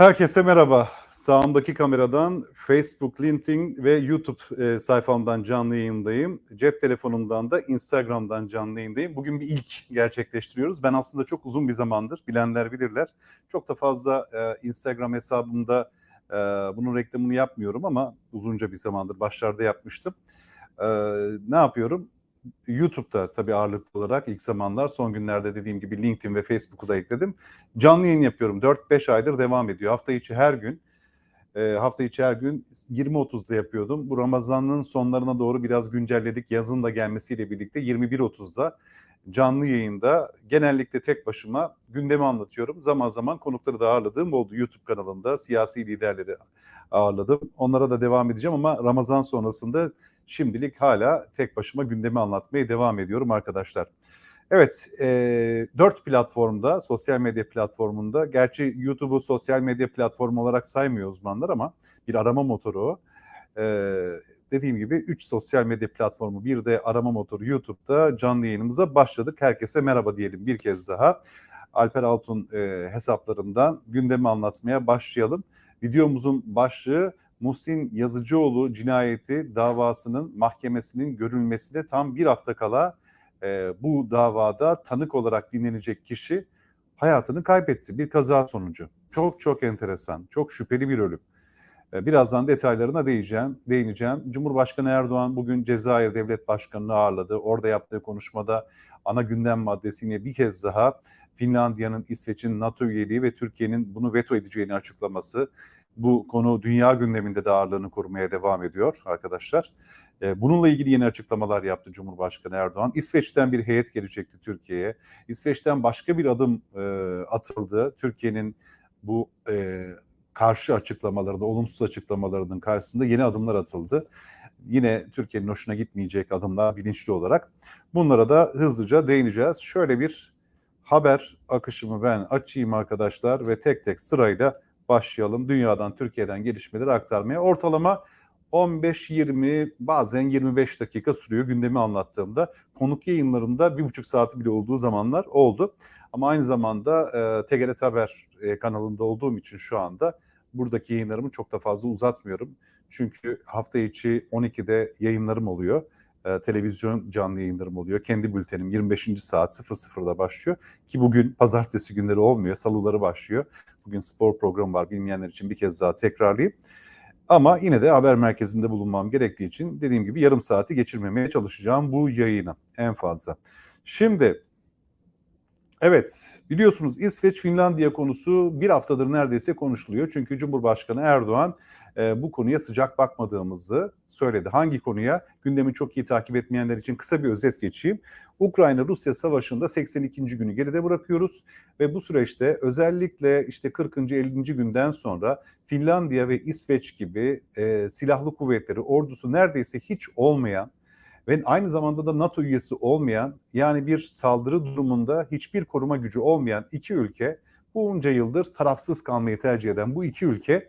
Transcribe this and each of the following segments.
Herkese merhaba. Sağımdaki kameradan Facebook, LinkedIn ve YouTube e, sayfamdan canlı yayındayım. Cep telefonumdan da Instagram'dan canlı yayındayım. Bugün bir ilk gerçekleştiriyoruz. Ben aslında çok uzun bir zamandır, bilenler bilirler. Çok da fazla e, Instagram hesabımda e, bunun reklamını yapmıyorum ama uzunca bir zamandır başlarda yapmıştım. Ne yapıyorum? YouTube'da tabii ağırlıklı olarak ilk zamanlar son günlerde dediğim gibi LinkedIn ve Facebook'u da ekledim. Canlı yayın yapıyorum. 4-5 aydır devam ediyor. Hafta içi her gün e, hafta içi her gün 20.30'da yapıyordum. Bu Ramazan'ın sonlarına doğru biraz güncelledik. Yazın da gelmesiyle birlikte 21.30'da canlı yayında genellikle tek başıma gündemi anlatıyorum. Zaman zaman konukları da ağırladığım oldu. YouTube kanalında siyasi liderleri ağırladım. Onlara da devam edeceğim ama Ramazan sonrasında Şimdilik hala tek başıma gündemi anlatmaya devam ediyorum arkadaşlar. Evet, e, 4 platformda, sosyal medya platformunda, gerçi YouTube'u sosyal medya platformu olarak saymıyor uzmanlar ama bir arama motoru. E, dediğim gibi 3 sosyal medya platformu, bir de arama motoru YouTube'da canlı yayınımıza başladık. Herkese merhaba diyelim bir kez daha. Alper Altun e, hesaplarından gündemi anlatmaya başlayalım. Videomuzun başlığı Muhsin Yazıcıoğlu cinayeti davasının mahkemesinin görülmesine tam bir hafta kala e, bu davada tanık olarak dinlenecek kişi hayatını kaybetti bir kaza sonucu. Çok çok enteresan, çok şüpheli bir ölüm. E, birazdan detaylarına değineceğim, değineceğim. Cumhurbaşkanı Erdoğan bugün Cezayir Devlet Başkanı'nı ağırladı. Orada yaptığı konuşmada ana gündem maddesini bir kez daha Finlandiya'nın, İsveç'in NATO üyeliği ve Türkiye'nin bunu veto edeceğini açıklaması bu konu dünya gündeminde de ağırlığını korumaya devam ediyor arkadaşlar. Ee, bununla ilgili yeni açıklamalar yaptı Cumhurbaşkanı Erdoğan. İsveç'ten bir heyet gelecekti Türkiye'ye. İsveç'ten başka bir adım e, atıldı. Türkiye'nin bu e, karşı açıklamalarında, olumsuz açıklamalarının karşısında yeni adımlar atıldı. Yine Türkiye'nin hoşuna gitmeyecek adımlar bilinçli olarak. Bunlara da hızlıca değineceğiz. Şöyle bir haber akışımı ben açayım arkadaşlar ve tek tek sırayla başlayalım. Dünyadan, Türkiye'den gelişmeleri aktarmaya. Ortalama 15-20 bazen 25 dakika sürüyor gündemi anlattığımda. Konuk yayınlarımda bir buçuk saati bile olduğu zamanlar oldu. Ama aynı zamanda e, TGRT Haber e, kanalında olduğum için şu anda buradaki yayınlarımı çok da fazla uzatmıyorum. Çünkü hafta içi 12'de yayınlarım oluyor. E, televizyon canlı yayınlarım oluyor. Kendi bültenim 25. saat 00'da başlıyor. Ki bugün pazartesi günleri olmuyor, salıları başlıyor. Bugün spor programı var bilmeyenler için bir kez daha tekrarlayayım. Ama yine de haber merkezinde bulunmam gerektiği için dediğim gibi yarım saati geçirmemeye çalışacağım bu yayını en fazla. Şimdi evet biliyorsunuz İsveç Finlandiya konusu bir haftadır neredeyse konuşuluyor. Çünkü Cumhurbaşkanı Erdoğan e, bu konuya sıcak bakmadığımızı söyledi. Hangi konuya? Gündemi çok iyi takip etmeyenler için kısa bir özet geçeyim. Ukrayna-Rusya savaşında 82. günü geride bırakıyoruz ve bu süreçte özellikle işte 40. 50. günden sonra Finlandiya ve İsveç gibi e, silahlı kuvvetleri, ordusu neredeyse hiç olmayan ve aynı zamanda da NATO üyesi olmayan yani bir saldırı durumunda hiçbir koruma gücü olmayan iki ülke bunca yıldır tarafsız kalmayı tercih eden bu iki ülke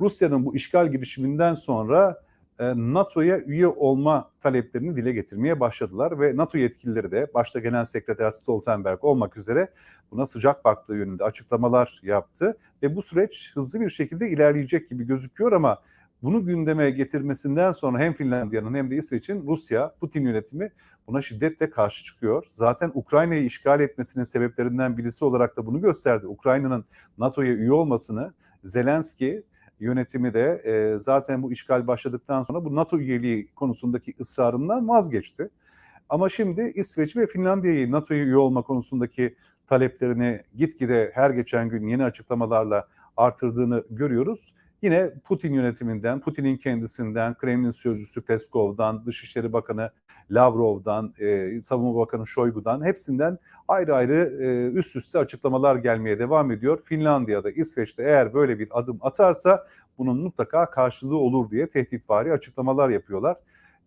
Rusya'nın bu işgal girişiminden sonra e, NATO'ya üye olma taleplerini dile getirmeye başladılar ve NATO yetkilileri de başta Genel Sekreter Stoltenberg olmak üzere buna sıcak baktığı yönünde açıklamalar yaptı ve bu süreç hızlı bir şekilde ilerleyecek gibi gözüküyor ama bunu gündeme getirmesinden sonra hem Finlandiya'nın hem de İsveç'in Rusya, Putin yönetimi buna şiddetle karşı çıkıyor. Zaten Ukrayna'yı işgal etmesinin sebeplerinden birisi olarak da bunu gösterdi. Ukrayna'nın NATO'ya üye olmasını Zelenski yönetimi de e, zaten bu işgal başladıktan sonra bu NATO üyeliği konusundaki ısrarından vazgeçti. Ama şimdi İsveç ve Finlandiya'yı NATO'ya üye olma konusundaki taleplerini gitgide her geçen gün yeni açıklamalarla artırdığını görüyoruz. Yine Putin yönetiminden, Putin'in kendisinden, Kremlin sözcüsü Peskov'dan, Dışişleri Bakanı Lavrov'dan, e, Savunma Bakanı Shoigu'dan hepsinden ayrı ayrı e, üst üste açıklamalar gelmeye devam ediyor. Finlandiya'da, İsveç'te eğer böyle bir adım atarsa bunun mutlaka karşılığı olur diye tehditvari açıklamalar yapıyorlar.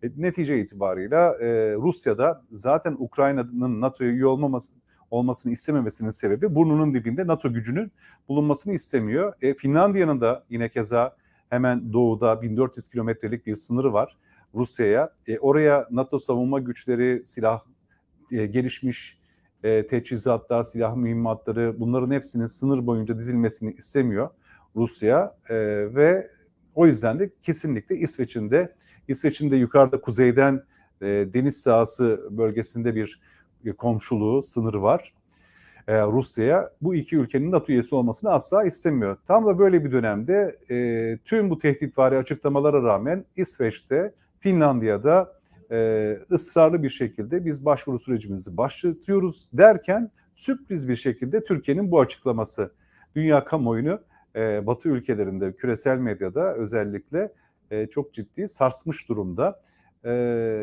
E, netice itibarıyla e, Rusya'da zaten Ukrayna'nın NATO'ya üye olmaması olmasını istememesinin sebebi burnunun dibinde NATO gücünün bulunmasını istemiyor. E, Finlandiya'nın da yine keza hemen doğuda 1400 kilometrelik bir sınırı var Rusya'ya. E, oraya NATO savunma güçleri, silah e, gelişmiş e, teçhizatlar, silah mühimmatları bunların hepsinin sınır boyunca dizilmesini istemiyor. Rusya e, ve o yüzden de kesinlikle İsveç'in de İsveç'in de yukarıda kuzeyden e, deniz sahası bölgesinde bir, komşuluğu, sınırı var. E, Rusya'ya bu iki ülkenin NATO üyesi olmasını asla istemiyor. Tam da böyle bir dönemde e, tüm bu tehditvari açıklamalara rağmen İsveç'te, Finlandiya'da e, ısrarlı bir şekilde biz başvuru sürecimizi başlatıyoruz derken sürpriz bir şekilde Türkiye'nin bu açıklaması dünya kamuoyunu e, Batı ülkelerinde, küresel medyada özellikle e, çok ciddi sarsmış durumda. E,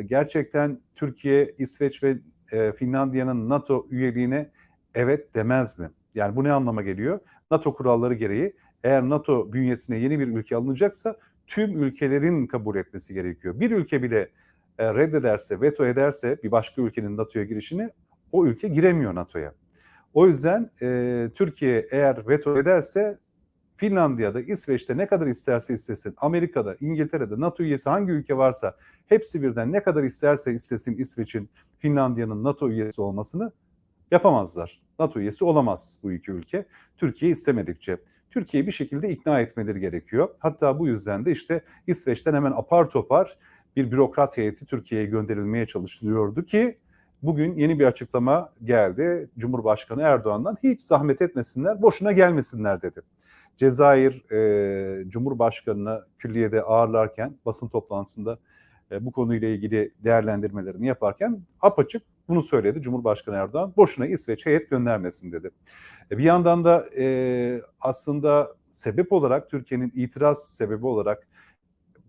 gerçekten Türkiye, İsveç ve e, Finlandiya'nın NATO üyeliğine evet demez mi? Yani bu ne anlama geliyor? NATO kuralları gereği eğer NATO bünyesine yeni bir ülke alınacaksa tüm ülkelerin kabul etmesi gerekiyor. Bir ülke bile e, reddederse, veto ederse bir başka ülkenin NATO'ya girişini o ülke giremiyor NATO'ya. O yüzden e, Türkiye eğer veto ederse Finlandiya'da, İsveç'te ne kadar isterse istesin, Amerika'da, İngiltere'de, NATO üyesi hangi ülke varsa hepsi birden ne kadar isterse istesin İsveç'in, Finlandiya'nın NATO üyesi olmasını yapamazlar. NATO üyesi olamaz bu iki ülke. Türkiye istemedikçe. Türkiye'yi bir şekilde ikna etmeleri gerekiyor. Hatta bu yüzden de işte İsveç'ten hemen apar topar bir bürokrat heyeti Türkiye'ye gönderilmeye çalışılıyordu ki bugün yeni bir açıklama geldi. Cumhurbaşkanı Erdoğan'dan hiç zahmet etmesinler, boşuna gelmesinler dedi. Cezayir e, Cumhurbaşkanı'nı külliyede ağırlarken basın toplantısında e, bu konuyla ilgili değerlendirmelerini yaparken apaçık bunu söyledi Cumhurbaşkanı Erdoğan. Boşuna İsveç heyet göndermesin dedi. E, bir yandan da e, aslında sebep olarak Türkiye'nin itiraz sebebi olarak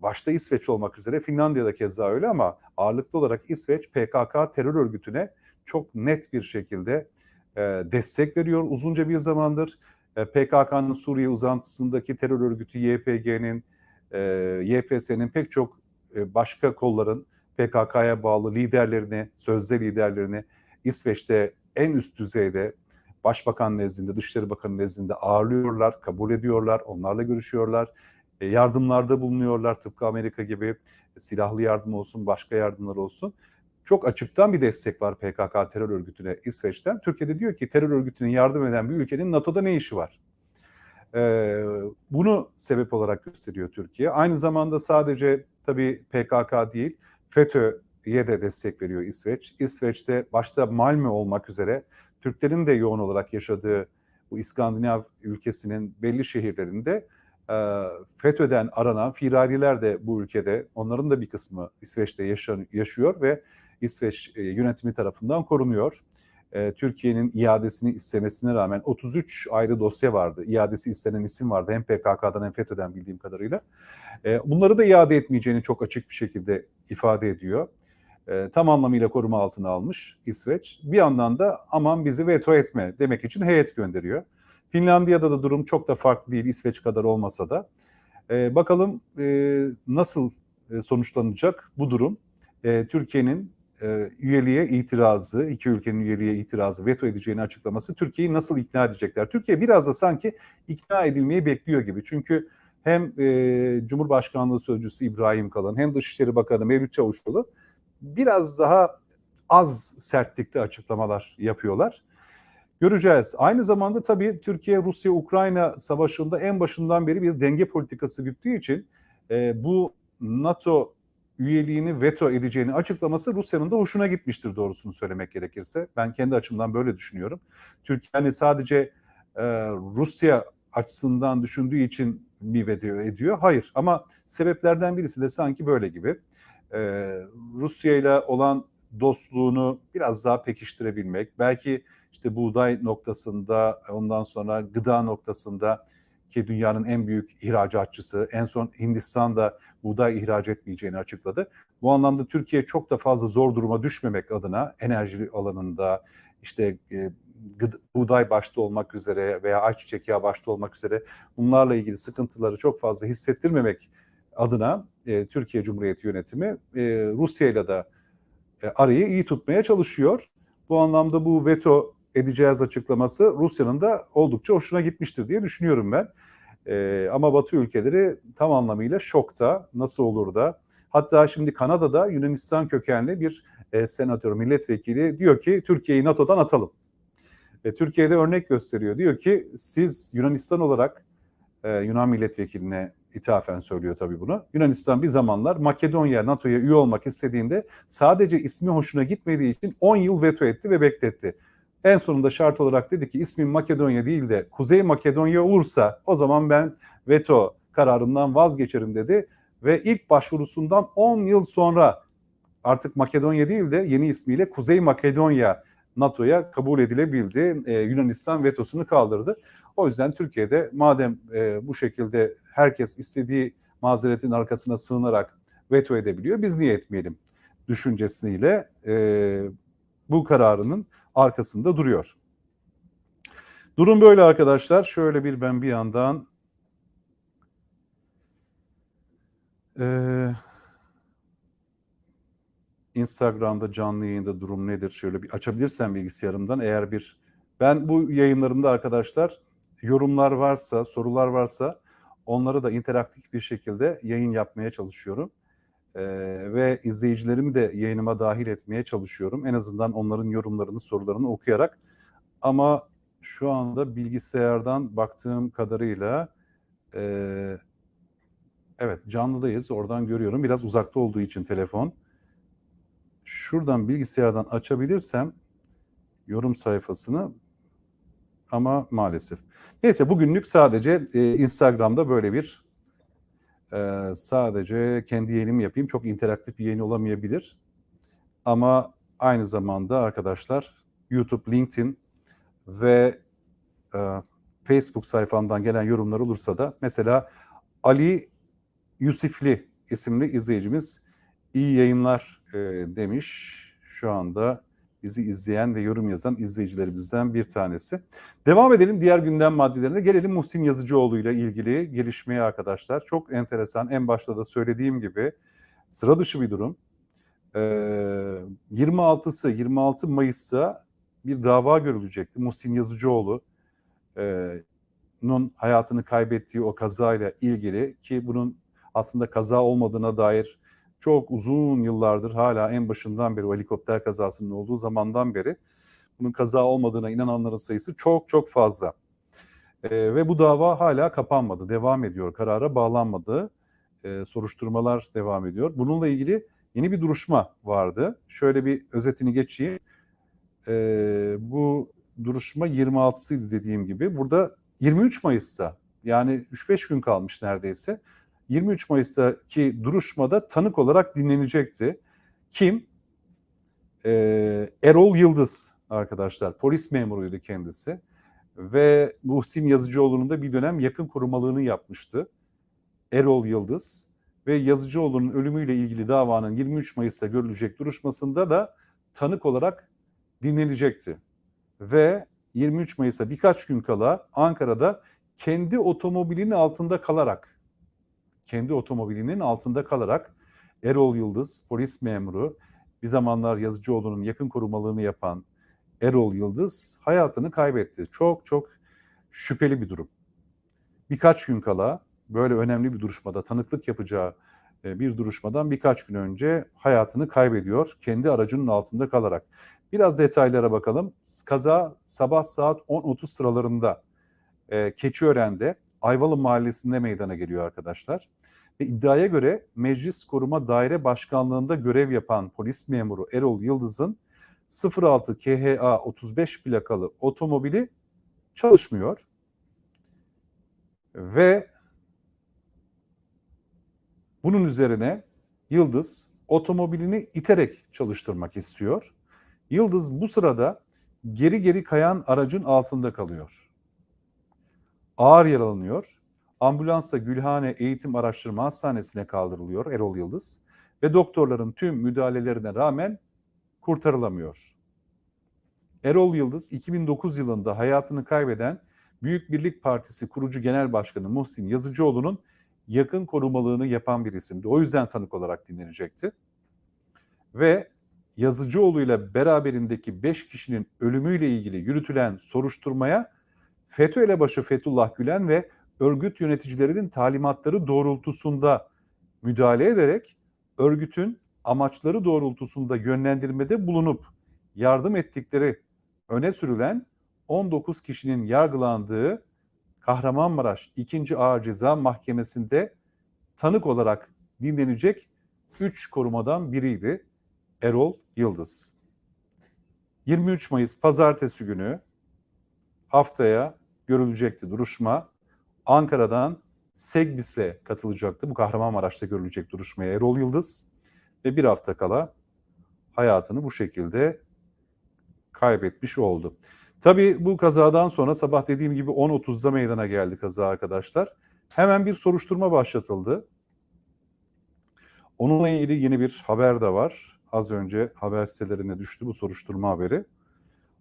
başta İsveç olmak üzere Finlandiya'da keza öyle ama ağırlıklı olarak İsveç PKK terör örgütüne çok net bir şekilde e, destek veriyor uzunca bir zamandır. PKK'nın Suriye uzantısındaki terör örgütü YPG'nin, YPS'nin pek çok e, başka kolların PKK'ya bağlı liderlerini, sözde liderlerini İsveç'te en üst düzeyde Başbakan nezdinde, Dışişleri Bakanı nezdinde ağırlıyorlar, kabul ediyorlar, onlarla görüşüyorlar, e, yardımlarda bulunuyorlar tıpkı Amerika gibi silahlı yardım olsun, başka yardımlar olsun. Çok açıktan bir destek var PKK terör örgütüne İsveç'ten. Türkiye'de diyor ki terör örgütüne yardım eden bir ülkenin NATO'da ne işi var? Ee, bunu sebep olarak gösteriyor Türkiye. Aynı zamanda sadece tabii PKK değil, FETÖ'ye de destek veriyor İsveç. İsveç'te başta Malmö olmak üzere Türklerin de yoğun olarak yaşadığı bu İskandinav ülkesinin belli şehirlerinde FETÖ'den aranan firariler de bu ülkede, onların da bir kısmı İsveç'te yaşıyor ve İsveç yönetimi tarafından korunuyor. E, Türkiye'nin iadesini istemesine rağmen 33 ayrı dosya vardı. İadesi istenen isim vardı hem PKK'dan hem FETÖ'den bildiğim kadarıyla. E, bunları da iade etmeyeceğini çok açık bir şekilde ifade ediyor. E, tam anlamıyla koruma altına almış İsveç. Bir yandan da aman bizi veto etme demek için heyet gönderiyor. Finlandiya'da da durum çok da farklı değil İsveç kadar olmasa da. Bakalım nasıl sonuçlanacak bu durum. Türkiye'nin e, üyeliğe itirazı, iki ülkenin üyeliğe itirazı, veto edeceğini açıklaması Türkiye'yi nasıl ikna edecekler? Türkiye biraz da sanki ikna edilmeyi bekliyor gibi. Çünkü hem e, Cumhurbaşkanlığı Sözcüsü İbrahim Kalın hem Dışişleri Bakanı Mevlüt Çavuşoğlu biraz daha az sertlikte açıklamalar yapıyorlar. Göreceğiz. Aynı zamanda tabii Türkiye Rusya-Ukrayna savaşında en başından beri bir denge politikası güttüğü için e, bu NATO üyeliğini veto edeceğini açıklaması Rusya'nın da hoşuna gitmiştir doğrusunu söylemek gerekirse. Ben kendi açımdan böyle düşünüyorum. Türkiye hani sadece e, Rusya açısından düşündüğü için mi veto ediyor? Hayır ama sebeplerden birisi de sanki böyle gibi. E, Rusya ile olan dostluğunu biraz daha pekiştirebilmek, belki işte buğday noktasında, ondan sonra gıda noktasında ki dünyanın en büyük ihracatçısı, en son Hindistan da buğday ihraç etmeyeceğini açıkladı. Bu anlamda Türkiye çok da fazla zor duruma düşmemek adına enerji alanında işte e, buğday başta olmak üzere veya ayçiçek yağı başta olmak üzere bunlarla ilgili sıkıntıları çok fazla hissettirmemek adına e, Türkiye Cumhuriyeti yönetimi e, Rusya ile de e, arayı iyi tutmaya çalışıyor. Bu anlamda bu veto edeceğiz açıklaması Rusya'nın da oldukça hoşuna gitmiştir diye düşünüyorum ben. E, ama Batı ülkeleri tam anlamıyla şokta. Nasıl olur da? Hatta şimdi Kanada'da Yunanistan kökenli bir e, senatör, milletvekili diyor ki Türkiye'yi NATO'dan atalım. E, Türkiye'de örnek gösteriyor. Diyor ki siz Yunanistan olarak Ee, Yunan milletvekiline ithafen söylüyor tabii bunu. Yunanistan bir zamanlar Makedonya NATO'ya üye olmak istediğinde sadece ismi hoşuna gitmediği için 10 yıl veto etti ve bekletti. En sonunda şart olarak dedi ki ismin Makedonya değil de Kuzey Makedonya olursa o zaman ben veto kararından vazgeçerim dedi. Ve ilk başvurusundan 10 yıl sonra artık Makedonya değil de yeni ismiyle Kuzey Makedonya NATO'ya kabul edilebildi. Ee, Yunanistan vetosunu kaldırdı. O yüzden Türkiye'de madem e, bu şekilde herkes istediği mazeretin arkasına sığınarak veto edebiliyor, biz niye etmeyelim düşüncesiyle e, bu kararının arkasında duruyor. Durum böyle arkadaşlar. Şöyle bir ben bir yandan e, Instagram'da canlı yayında durum nedir? Şöyle bir açabilirsem bilgisayarımdan eğer bir ben bu yayınlarımda arkadaşlar yorumlar varsa, sorular varsa onları da interaktif bir şekilde yayın yapmaya çalışıyorum. Ee, ve izleyicilerimi de yayınıma dahil etmeye çalışıyorum. En azından onların yorumlarını, sorularını okuyarak. Ama şu anda bilgisayardan baktığım kadarıyla e, evet canlıdayız. Oradan görüyorum. Biraz uzakta olduğu için telefon. Şuradan bilgisayardan açabilirsem yorum sayfasını ama maalesef. Neyse bugünlük sadece e, Instagram'da böyle bir e, sadece kendi yayınımı yapayım. Çok interaktif bir yayın olamayabilir. Ama aynı zamanda arkadaşlar YouTube, LinkedIn ve e, Facebook sayfamdan gelen yorumlar olursa da mesela Ali Yusifli isimli izleyicimiz iyi yayınlar e, demiş. Şu anda bizi izleyen ve yorum yazan izleyicilerimizden bir tanesi. Devam edelim diğer gündem maddelerine. Gelelim Muhsin Yazıcıoğlu ile ilgili gelişmeye arkadaşlar. Çok enteresan. En başta da söylediğim gibi sıra dışı bir durum. Ee, 26'sı 26 Mayıs'ta bir dava görülecekti. Muhsin Yazıcıoğlu e, nun hayatını kaybettiği o kazayla ilgili ki bunun aslında kaza olmadığına dair çok uzun yıllardır hala en başından beri o helikopter kazasının olduğu zamandan beri bunun kaza olmadığına inananların sayısı çok çok fazla. Ee, ve bu dava hala kapanmadı, devam ediyor. Karara bağlanmadı. Ee, soruşturmalar devam ediyor. Bununla ilgili yeni bir duruşma vardı. Şöyle bir özetini geçeyim. Ee, bu duruşma 26'sıydı dediğim gibi. Burada 23 Mayıs'ta yani 3-5 gün kalmış neredeyse. 23 Mayıs'taki duruşmada tanık olarak dinlenecekti. Kim? Ee, Erol Yıldız arkadaşlar. Polis memuruydu kendisi. Ve Muhsin Yazıcıoğlu'nun da bir dönem yakın korumalığını yapmıştı. Erol Yıldız. Ve Yazıcıoğlu'nun ölümüyle ilgili davanın 23 Mayıs'ta görülecek duruşmasında da tanık olarak dinlenecekti. Ve 23 Mayıs'a birkaç gün kala Ankara'da kendi otomobilinin altında kalarak kendi otomobilinin altında kalarak Erol Yıldız polis memuru bir zamanlar Yazıcıoğlu'nun yakın korumalığını yapan Erol Yıldız hayatını kaybetti. Çok çok şüpheli bir durum. Birkaç gün kala böyle önemli bir duruşmada tanıklık yapacağı e, bir duruşmadan birkaç gün önce hayatını kaybediyor kendi aracının altında kalarak. Biraz detaylara bakalım. Kaza sabah saat 10.30 sıralarında e, Keçiören'de Ayvalı Mahallesi'nde meydana geliyor arkadaşlar. Ve iddiaya göre Meclis Koruma Daire Başkanlığı'nda görev yapan polis memuru Erol Yıldız'ın 06 KHA 35 plakalı otomobili çalışmıyor. Ve bunun üzerine Yıldız otomobilini iterek çalıştırmak istiyor. Yıldız bu sırada geri geri kayan aracın altında kalıyor. Ağır yaralanıyor. Ambulansla Gülhane Eğitim Araştırma Hastanesi'ne kaldırılıyor Erol Yıldız ve doktorların tüm müdahalelerine rağmen kurtarılamıyor. Erol Yıldız 2009 yılında hayatını kaybeden Büyük Birlik Partisi kurucu genel başkanı Muhsin Yazıcıoğlu'nun yakın korumalığını yapan bir isimdi. O yüzden tanık olarak dinlenecekti. Ve Yazıcıoğlu ile beraberindeki 5 kişinin ölümüyle ilgili yürütülen soruşturmaya FETÖ elebaşı Fethullah Gülen ve örgüt yöneticilerinin talimatları doğrultusunda müdahale ederek örgütün amaçları doğrultusunda yönlendirmede bulunup yardım ettikleri öne sürülen 19 kişinin yargılandığı Kahramanmaraş 2. Ağır Ceza Mahkemesi'nde tanık olarak dinlenecek 3 korumadan biriydi Erol Yıldız. 23 Mayıs pazartesi günü haftaya görülecekti duruşma. Ankara'dan Segbis'le katılacaktı. Bu Kahramanmaraş'ta görülecek duruşmaya Erol Yıldız ve bir hafta kala hayatını bu şekilde kaybetmiş oldu. Tabii bu kazadan sonra sabah dediğim gibi 10.30'da meydana geldi kaza arkadaşlar. Hemen bir soruşturma başlatıldı. Onunla ilgili yeni bir haber de var. Az önce haber sitelerine düştü bu soruşturma haberi.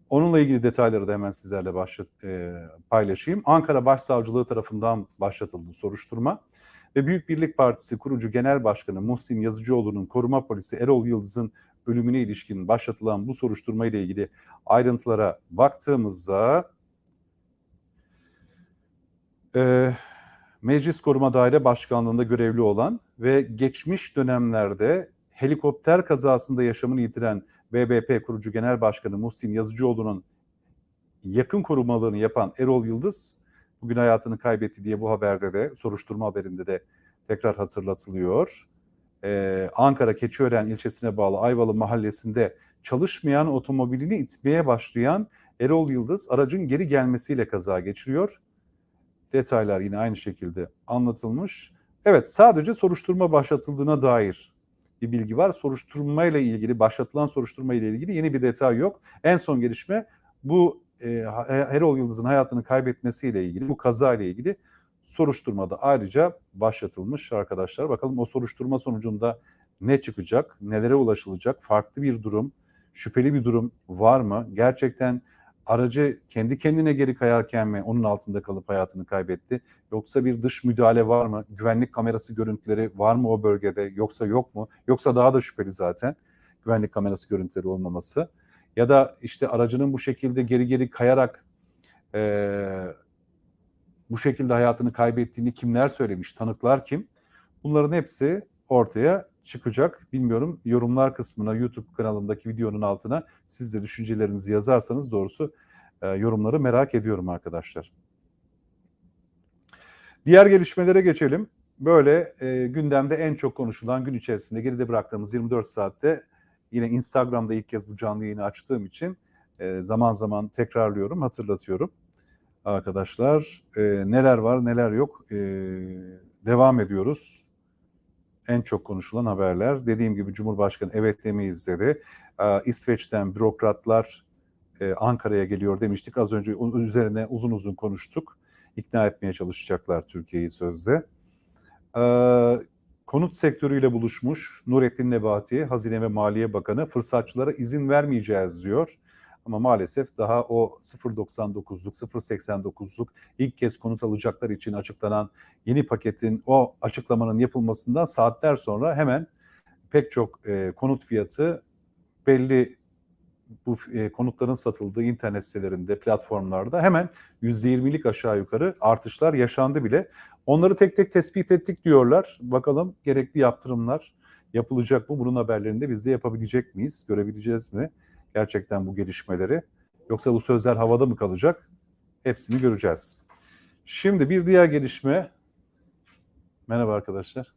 Onunla ilgili detayları da hemen sizlerle başlat, e, paylaşayım. Ankara Başsavcılığı tarafından başlatıldı soruşturma ve Büyük Birlik Partisi kurucu genel başkanı Muhsin Yazıcıoğlu'nun koruma polisi Erol Yıldız'ın ölümüne ilişkin başlatılan bu soruşturma ile ilgili ayrıntılara baktığımızda e, Meclis Koruma Daire Başkanlığı'nda görevli olan ve geçmiş dönemlerde helikopter kazasında yaşamını yitiren BBP kurucu genel başkanı Muhsin Yazıcıoğlu'nun yakın korumalığını yapan Erol Yıldız bugün hayatını kaybetti diye bu haberde de soruşturma haberinde de tekrar hatırlatılıyor. Ee, Ankara Keçiören ilçesine bağlı Ayvalı mahallesinde çalışmayan otomobilini itmeye başlayan Erol Yıldız aracın geri gelmesiyle kaza geçiriyor. Detaylar yine aynı şekilde anlatılmış. Evet sadece soruşturma başlatıldığına dair bir bilgi var. Soruşturma ile ilgili, başlatılan soruşturma ile ilgili yeni bir detay yok. En son gelişme bu e, Erol Yıldız'ın hayatını kaybetmesiyle ilgili, bu kaza ile ilgili soruşturmada ayrıca başlatılmış arkadaşlar. Bakalım o soruşturma sonucunda ne çıkacak, nelere ulaşılacak, farklı bir durum, şüpheli bir durum var mı? Gerçekten aracı kendi kendine geri kayarken mi onun altında kalıp hayatını kaybetti? Yoksa bir dış müdahale var mı? Güvenlik kamerası görüntüleri var mı o bölgede? Yoksa yok mu? Yoksa daha da şüpheli zaten güvenlik kamerası görüntüleri olmaması. Ya da işte aracının bu şekilde geri geri kayarak e, bu şekilde hayatını kaybettiğini kimler söylemiş? Tanıklar kim? Bunların hepsi ortaya çıkacak. Bilmiyorum yorumlar kısmına YouTube kanalımdaki videonun altına siz de düşüncelerinizi yazarsanız doğrusu e, yorumları merak ediyorum arkadaşlar. Diğer gelişmelere geçelim. Böyle e, gündemde en çok konuşulan gün içerisinde geride bıraktığımız 24 saatte yine Instagram'da ilk kez bu canlı yayını açtığım için e, zaman zaman tekrarlıyorum, hatırlatıyorum. Arkadaşlar e, neler var neler yok e, devam ediyoruz en çok konuşulan haberler. Dediğim gibi Cumhurbaşkanı evet demeyiz dedi. İsveç'ten bürokratlar e, Ankara'ya geliyor demiştik. Az önce üzerine uzun uzun konuştuk. İkna etmeye çalışacaklar Türkiye'yi sözde. Konut sektörüyle buluşmuş Nurettin Nebati, Hazine ve Maliye Bakanı fırsatçılara izin vermeyeceğiz diyor. Ama maalesef daha o 0.99'luk, 0.89'luk ilk kez konut alacaklar için açıklanan yeni paketin o açıklamanın yapılmasından saatler sonra hemen pek çok e, konut fiyatı belli bu e, konutların satıldığı internet sitelerinde, platformlarda hemen %20'lik aşağı yukarı artışlar yaşandı bile. Onları tek tek tespit ettik diyorlar. Bakalım gerekli yaptırımlar yapılacak mı? Bunun haberlerini de biz de yapabilecek miyiz? Görebileceğiz mi? Gerçekten bu gelişmeleri. Yoksa bu sözler havada mı kalacak? Hepsini göreceğiz. Şimdi bir diğer gelişme. Merhaba arkadaşlar.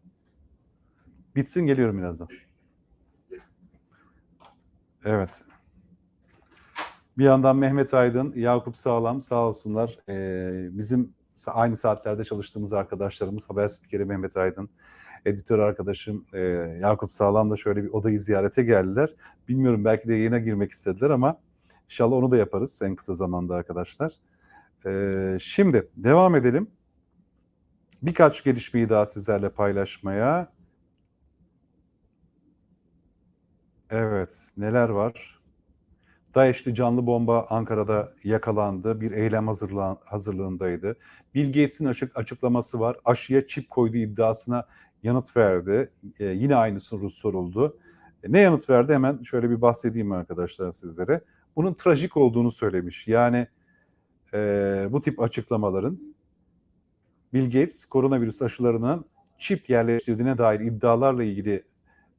Bitsin geliyorum birazdan. Evet. Bir yandan Mehmet Aydın, Yakup Sağlam sağ olsunlar. Ee, bizim aynı saatlerde çalıştığımız arkadaşlarımız haber spikeri Mehmet Aydın, editör arkadaşım e, Yakup Sağlam da şöyle bir odayı ziyarete geldiler. Bilmiyorum belki de yayına girmek istediler ama inşallah onu da yaparız en kısa zamanda arkadaşlar. E, şimdi devam edelim. Birkaç gelişmeyi daha sizlerle paylaşmaya. Evet, neler var? DAEŞ'li canlı bomba Ankara'da yakalandı. Bir eylem hazırla, hazırlığındaydı. Bill Gates'in açık açıklaması var. Aşıya çip koyduğu iddiasına yanıt verdi. E, yine aynı soru soruldu. E, ne yanıt verdi hemen şöyle bir bahsedeyim arkadaşlar sizlere. Bunun trajik olduğunu söylemiş. Yani e, bu tip açıklamaların Bill Gates koronavirüs aşılarının çip yerleştirdiğine dair iddialarla ilgili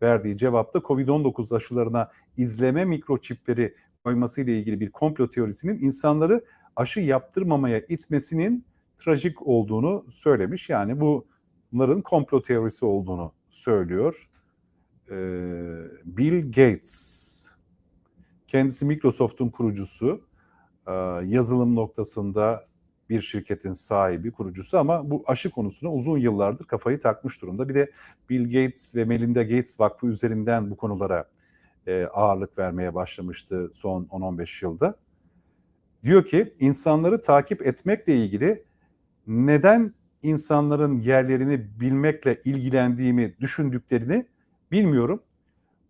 verdiği cevapta COVID-19 aşılarına izleme mikroçipleri koyması ile ilgili bir komplo teorisinin insanları aşı yaptırmamaya itmesinin trajik olduğunu söylemiş. Yani bu bunların komplo teorisi olduğunu söylüyor. Ee, Bill Gates, kendisi Microsoft'un kurucusu, e, yazılım noktasında bir şirketin sahibi, kurucusu ama bu aşı konusuna uzun yıllardır kafayı takmış durumda. Bir de Bill Gates ve Melinda Gates Vakfı üzerinden bu konulara e, ağırlık vermeye başlamıştı son 10-15 yılda. Diyor ki insanları takip etmekle ilgili neden insanların yerlerini bilmekle ilgilendiğimi düşündüklerini bilmiyorum.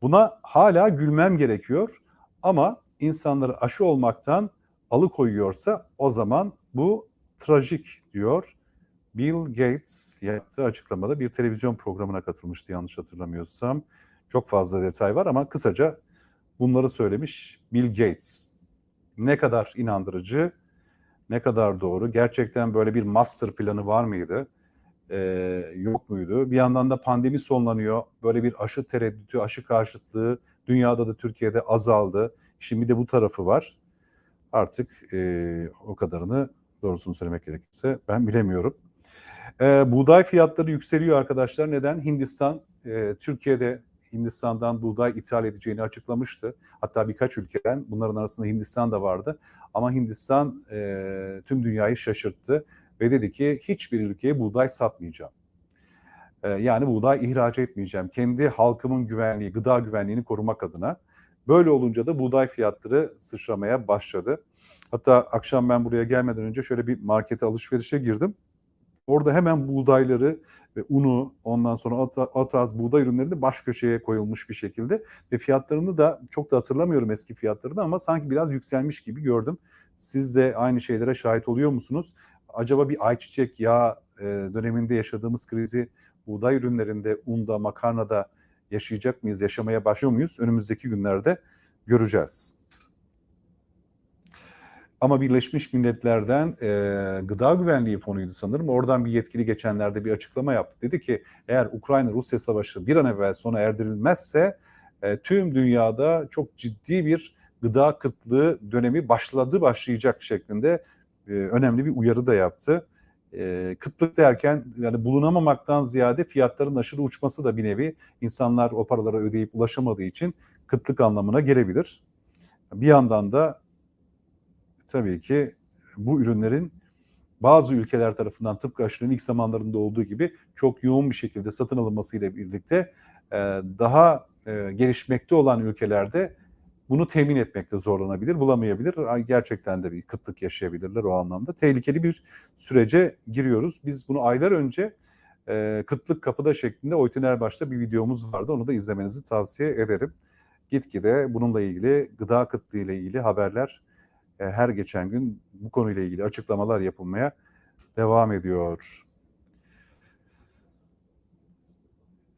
Buna hala gülmem gerekiyor ama insanları aşı olmaktan alıkoyuyorsa o zaman bu trajik diyor. Bill Gates yaptığı açıklamada bir televizyon programına katılmıştı yanlış hatırlamıyorsam. Çok fazla detay var ama kısaca bunları söylemiş Bill Gates. Ne kadar inandırıcı, ne kadar doğru. Gerçekten böyle bir master planı var mıydı? Ee, yok muydu? Bir yandan da pandemi sonlanıyor. Böyle bir aşı tereddütü, aşı karşıtlığı dünyada da Türkiye'de azaldı. Şimdi de bu tarafı var. Artık e, o kadarını doğrusunu söylemek gerekirse ben bilemiyorum. E, buğday fiyatları yükseliyor arkadaşlar. Neden? Hindistan e, Türkiye'de Hindistan'dan buğday ithal edeceğini açıklamıştı. Hatta birkaç ülkeden bunların arasında Hindistan da vardı. Ama Hindistan e, tüm dünyayı şaşırttı ve dedi ki hiçbir ülkeye buğday satmayacağım. E, yani buğday ihraç etmeyeceğim. Kendi halkımın güvenliği, gıda güvenliğini korumak adına. Böyle olunca da buğday fiyatları sıçramaya başladı. Hatta akşam ben buraya gelmeden önce şöyle bir markete alışverişe girdim. Orada hemen buğdayları ve unu ondan sonra o, o buğday ürünlerini baş köşeye koyulmuş bir şekilde ve fiyatlarını da çok da hatırlamıyorum eski fiyatlarını ama sanki biraz yükselmiş gibi gördüm. Siz de aynı şeylere şahit oluyor musunuz? Acaba bir ayçiçek yağı e, döneminde yaşadığımız krizi buğday ürünlerinde, unda, makarnada yaşayacak mıyız, yaşamaya başlıyor muyuz? Önümüzdeki günlerde göreceğiz. Ama Birleşmiş Milletler'den e, Gıda Güvenliği Fonu'ydu sanırım. Oradan bir yetkili geçenlerde bir açıklama yaptı. Dedi ki eğer Ukrayna-Rusya savaşı bir an evvel sona erdirilmezse e, tüm dünyada çok ciddi bir gıda kıtlığı dönemi başladı başlayacak şeklinde e, önemli bir uyarı da yaptı. E, kıtlık derken yani bulunamamaktan ziyade fiyatların aşırı uçması da bir nevi insanlar o paralara ödeyip ulaşamadığı için kıtlık anlamına gelebilir. Bir yandan da tabii ki bu ürünlerin bazı ülkeler tarafından tıpkı aşının ilk zamanlarında olduğu gibi çok yoğun bir şekilde satın alınmasıyla birlikte e, daha e, gelişmekte olan ülkelerde bunu temin etmekte zorlanabilir, bulamayabilir. Gerçekten de bir kıtlık yaşayabilirler o anlamda. Tehlikeli bir sürece giriyoruz. Biz bunu aylar önce e, kıtlık kapıda şeklinde Oytun Erbaş'ta bir videomuz vardı. Onu da izlemenizi tavsiye ederim. Gitgide bununla ilgili gıda kıtlığı ile ilgili haberler e, her geçen gün bu konuyla ilgili açıklamalar yapılmaya devam ediyor.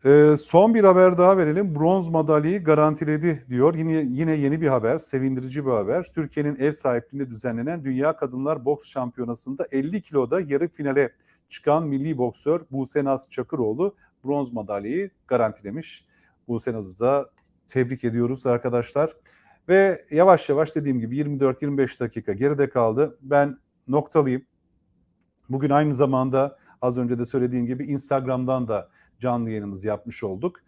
Ee, son bir haber daha verelim. Bronz madalyayı garantiledi diyor. Yine yine yeni bir haber, sevindirici bir haber. Türkiye'nin ev sahipliğinde düzenlenen Dünya Kadınlar Boks Şampiyonası'nda 50 kiloda yarı finale çıkan milli boksör Buse Naz Çakıroğlu bronz madalyayı garantilemiş. Buse Naz'ı da tebrik ediyoruz arkadaşlar. Ve yavaş yavaş dediğim gibi 24-25 dakika geride kaldı. Ben noktalıyım. Bugün aynı zamanda az önce de söylediğim gibi Instagram'dan da canlı yayınımızı yapmış olduk.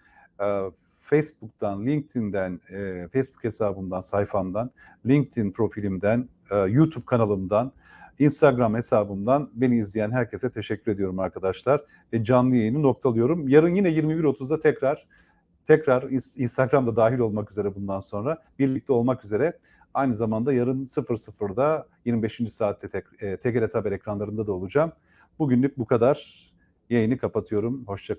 Ee, Facebook'tan, LinkedIn'den, e, Facebook hesabımdan, sayfamdan, LinkedIn profilimden, e, YouTube kanalımdan, Instagram hesabımdan beni izleyen herkese teşekkür ediyorum arkadaşlar. Ve canlı yayını noktalıyorum. Yarın yine 21.30'da tekrar tekrar Instagram'da dahil olmak üzere bundan sonra birlikte olmak üzere aynı zamanda yarın 00'da 25. saatte tek, e, TGRT Haber ekranlarında da olacağım. Bugünlük bu kadar. Yayını kapatıyorum. Hoşçakalın.